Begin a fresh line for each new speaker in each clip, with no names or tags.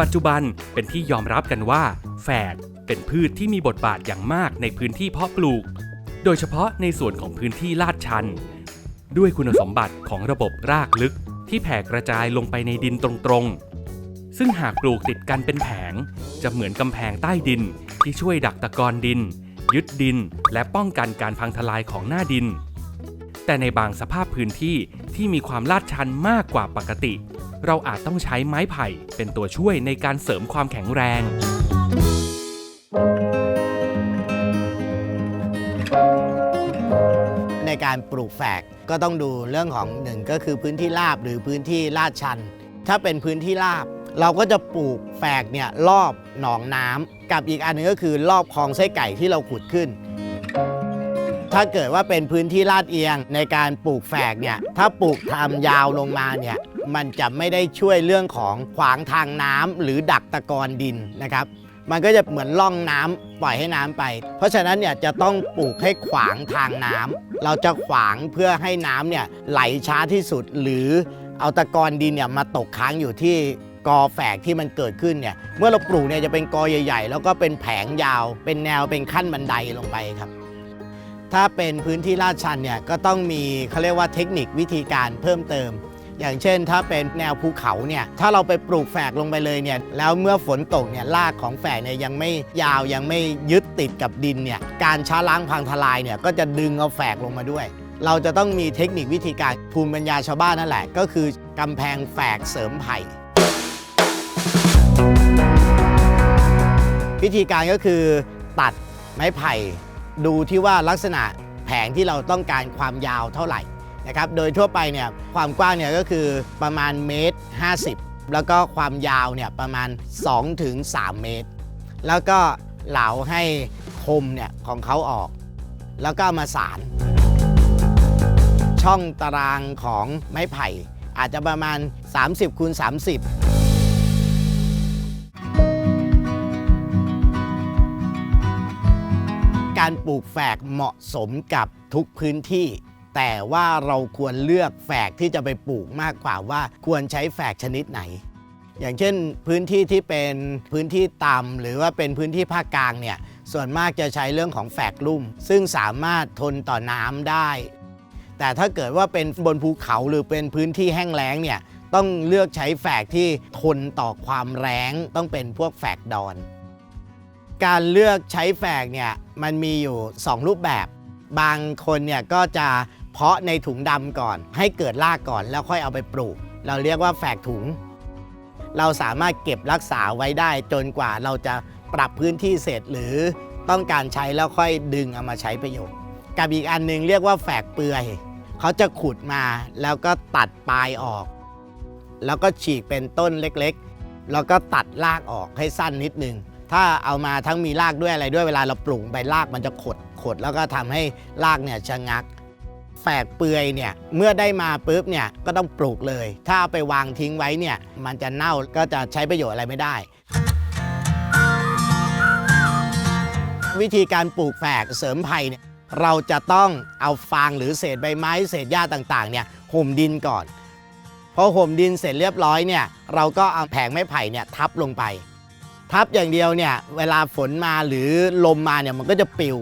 ปัจจุบันเป็นที่ยอมรับกันว่า แฝกเป็นพืชที่มีบทบาทอย่างมากในพื้นที่เพาะปลูก โดยเฉพาะในส่วนของพื้นที่ลาดชัน ด้วยคุณสมบัติของระบบรากลึกที่แผ่กระจายลงไปในดินตรงๆ ซึ่งหากปลูกติดกันเป็นแผง จะเหมือนกำแพงใต้ดินที่ช่วยดักตะกอนดิน ยึดดินและป้องกันการพังทลายของหน้าดิน แต่ในบางสภาพพื้นที่ที่มีความลาดชันมากกว่าปกติ เราอาจต้องใช้ไม้ไผ่เป็นตัวช่วยในการเสริมความแข็งแรง
ในการปลูกแฝกก็ต้องดูเรื่องของหนึ่งก็คือพื้นที่ราบหรือพื้นที่ลาดชัน ถ้าเป็นพื้นที่ราบ เราก็จะปลูกแฝกเนี่ยรอบหนองน้ำกับอีกอันหนึงก็คือรอบคลองไส้ไก่ที่เราขุดขึ้น ถ้าเกิดว่าเป็นพื้นที่ลาดเอียงในการปลูกแฝกเนี่ยถ้าปลูกทำยาวลงมาเนี่ย มันจะไม่ได้ช่วยเรื่องของขวางทางน้ำหรือดักตะกอนดินนะครับมันก็จะเหมือนล่องน้ำปล่อยให้น้ำไป เพราะฉะนั้นเนี่ยจะต้องปลูกให้ขวางทางน้ำเราจะขวางเพื่อให้น้ำเนี่ยไหลช้าที่สุด หรือเอาตะกอนดินเนี่ยมาตกค้างอยู่ที่กอแฝกที่มันเกิดขึ้นเนี่ยเมื่อเราปลูกเนี่ยจะเป็นกอใหญ่ ๆ แล้วก็เป็นแผงยาว เป็นแนวเป็นขั้นบันไดลงไปครับ ถ้าเป็นพื้นที่ลาดชันเนี่ยก็ต้องมีเขาเรียกว่าเทคนิควิธีการเพิ่มเติม อย่างเช่น ถ้าเป็นแนวภูเขาเนี่ยถ้าเราไปปลูกแฝกลงไปเลยเนี่ยแล้วเมื่อฝนตกเนี่ยรากของแฝกเนี่ยยังไม่ยาวยังไม่ยึดติดกับดินเนี่ยการช้าล้างพังทลายเนี่ยก็จะดึงเอาแฝกลงมาด้วย เราจะต้องมีเทคนิควิธีการภูมิปัญญาชาวบ้านนั่นแหละ ก็คือกำแพงแฝกเสริมไผ่วิธีการก็คือตัดไม้ไผ่ ดูที่ว่าลักษณะแผงที่เราต้องการความยาวเท่าไหร่ นะครับ โดยทั่วไปเนี่ยความกว้างเนี่ยก็คือประมาณเมตร 50 แล้วก็ความยาวเนี่ยประมาณ2-3ถึง3เมตร แล้วก็เหลาให้คมเนี่ยของเขาออก แล้วก็มาสาร ช่องตารางของไม้ไผ่ อาจจะประมาณ 30คูณ30การปลูกแฝกเหมาะสมกับทุกพื้นที่ แต่ว่าเราควรเลือกแฝกที่จะไปปลูกมากกว่าว่าควรใช้แฝกชนิดไหน อย่างเช่นพื้นที่ที่เป็นพื้นที่ต่ำหรือว่าเป็นพื้นที่ภาคกลางเนี่ยส่วนมากจะใช้เรื่องของแฝกลุ่ม ซึ่งสามารถทนต่อน้ำได้ แต่ถ้าเกิดว่าเป็นบนภูเขาหรือเป็นพื้นที่แห้งแล้งเนี่ยต้องเลือกใช้แฝกที่ทนต่อความแรงต้องเป็นพวกแฝกดอน การเลือกใช้แฝกเนี่ยมันมีอยู่ 2 รูปแบบ บางคนเนี่ยก็จะ เพาะในถุงดำก่อน ให้เกิดรากก่อนแล้วค่อยเอาไปปลูก เราเรียกว่าแฝกถุง เราสามารถเก็บรักษาไว้ได้จนกว่าเราจะปรับพื้นที่เสร็จหรือต้องการใช้แล้วค่อยดึงเอามาใช้ประโยชน์ กับอีกอันหนึงเรียกว่าแฝกเปลือย เขาจะขุดมาแล้วก็ตัดปลายออก แล้วก็ฉีกเป็นต้นเล็กๆ แล้วก็ตัดรากออกให้สั้นนิดนึง ถ้าเอามาทั้งมีรากด้วยอะไรด้วยเวลาเราปลูกไปรากมันจะขดขดแล้วก็ทำให้รากเนี่ยชะงัก แฝกเปือยเนี่ยเมื่อได้มาปุ๊บเนี่ยก็ต้องปลูกเลย ถ้าไปวางทิ้งไว้เนี่ยมันจะเน่าก็จะใช้ประโยชน์อะไรไม่ได้ วิธีการปลูกแฝกเสริมไผ่เนี่ยเราจะต้องเอาฟางหรือเศษใบไม้เศษหญ้าต่างๆเนี่ยห่มดินก่อนพอห่มดินเสร็จเรียบร้อยเนี่ยเราก็เอาแผงไม้ไผ่เนี่ยทับลงไป ทับอย่างเดียวเนี่ยเวลาฝนมาหรือลมมาเนี่ยมันก็จะปิว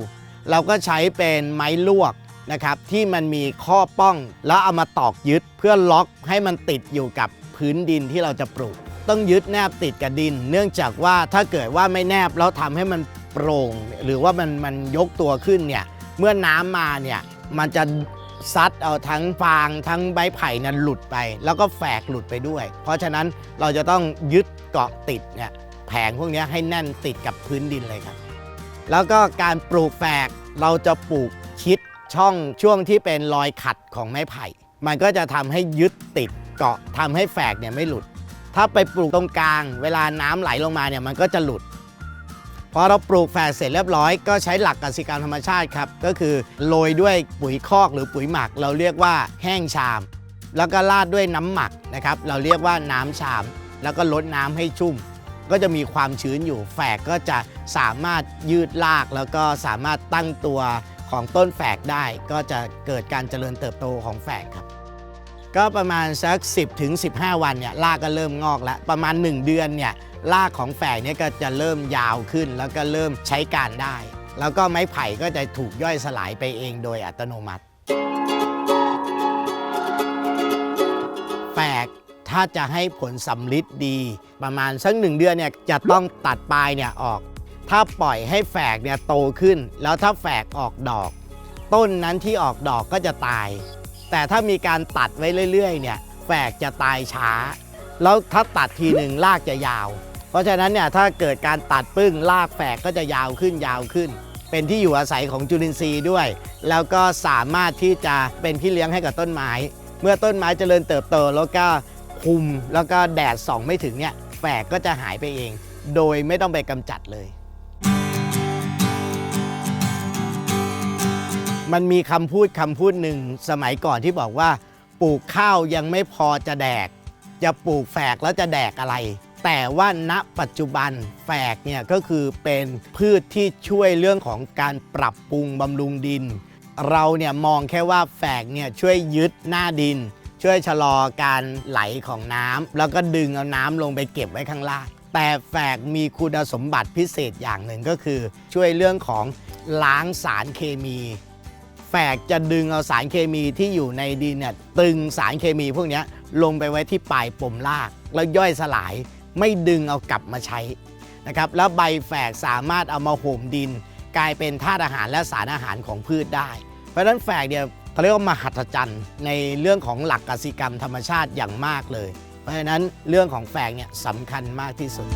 เราก็ใช้เป็นไม้ลวก นะครับที่มันมีข้อป้อง แล้วเอามาตอกยึดเพื่อล็อกให้มันติดอยู่กับพื้นดินที่เราจะปลูก ต้องยึดแนบติดกับดิน เนื่องจากว่าถ้าเกิดว่าไม่แนบแล้วทำให้มันโปร่ง หรือว่ามันมันยกตัวขึ้นเนี่ยเมื่อน้ำมาเนี่ยมันจะซัดเอาทั้งฟางทั้งใบไผ่นั้นหลุดไป แล้วก็แฝกหลุดไปด้วย เพราะฉะนั้นเราจะต้องยึดเกาะติดเนี่ยแผงพวกนี้ให้แน่นติดกับพื้นดินเลยครับ แล้วก็การปลูกแฝกเราจะปลูกชิด ช่องช่วงที่เป็นรอยขัดของไม้ไผ่ มันก็จะทำให้ยึดติดเกาะทำให้แฝกเนี่ยไม่หลุด ถ้าไปปลูกตรงกลาง เวลาน้ำไหลลงมาเนี่ยมันก็จะหลุดพอเราปลูกแฝกเสร็จเรียบร้อยก็ใช้หลักกสิกรรมธรรมชาติครับ ก็คือโรยด้วยปุ๋ยคอกหรือปุ๋ยหมัก เราเรียกว่าแห้งชาม แล้วก็ราดด้วยน้ำหมักนะครับ เราเรียกว่าน้ำชาม แล้วก็ลดน้ำให้ชุ่ม ก็จะมีความชื้นอยู่แฝกก็จะสามารถยืดรากแล้วก็สามารถตั้งตัว ของต้นแฝกได้ก็จะเกิดการเจริญเติบโตของแฝกครับ ก็ประมาณสัก 10ถึง15 วันเนี่ยรากก็เริ่มงอกแล้ว ประมาณ 1 เดือนเนี่ยรากของแฝกเนี่ยก็จะเริ่มยาวขึ้น แล้วก็เริ่มใช้การได้ แล้วก็ไม้ไผ่ก็จะถูกย่อยสลายไปเองโดยอัตโนมัติแฝกถ้าจะให้ผลสำลิดดี ประมาณสักหนึ่งเดือนเนี่ยจะต้องตัดปลายเนี่ยออก ถ้าปล่อยให้แฝกเนี่ยโตขึ้น แล้วถ้าแฝกออกดอก ต้นนั้นที่ออกดอกก็จะตาย แต่ถ้ามีการตัดไว้เรื่อยๆเนี่ยแฝกจะตายช้า แล้วถ้าตัดทีหนึ่งรากจะยาว เพราะฉะนั้นเนี่ยถ้าเกิดการตัดปึ้งรากแฝกก็จะยาวขึ้นยาวขึ้น เป็นที่อยู่อาศัยของจุลินทรีย์ด้วย แล้วก็สามารถที่จะเป็นพี่เลี้ยงให้กับต้นไม้ เมื่อต้นไม้เจริญเติบโตแล้วก็คุมแล้วก็แดดส่องไม่ถึงเนี่ยแฝกก็จะหายไปเอง โดยไม่ต้องไปกำจัดเลย มันมีคำพูดคำพูดหนึ่งสมัยก่อนที่บอกว่า ปลูกข้าวยังไม่พอจะแดก จะปลูกแฝกแล้วจะแดกอะไร แต่ว่าณปัจจุบันแฝกเนี่ยก็คือเป็นพืชที่ช่วยเรื่องของการปรับปรุงบำรุงดิน เราเนี่ยมองแค่ว่าแฝกเนี่ยช่วยยึดหน้าดิน ช่วยชะลอการไหลของน้ำแล้วก็ดึงเอาน้ำลงไปเก็บไว้ข้างล่างแต่แฝกมีคุณสมบัติพิเศษอย่างหนึ่งก็คือ ช่วยเรื่องของล้างสารเคมี แฝกจะดึงเอาสารเคมีที่อยู่ในดินเนี่ยตึงสารเคมีพวกนี้ลงไปไว้ที่ปลายปมราก แล้วย่อยสลายไม่ดึงเอากลับมาใช้นะครับแล้วใบแฝกสามารถเอามาห่มดิน กลายเป็นธาตุอาหารและสารอาหารของพืชได้ เพราะฉะนั้นแฝกเนี่ยเขาเรียกว่ามหัศจรรย์ในเรื่องของหลักกสิกรรมธรรมชาติอย่างมากเลย เพราะฉะนั้นเรื่องของแฝกเนี่ยสำคัญมากที่สุด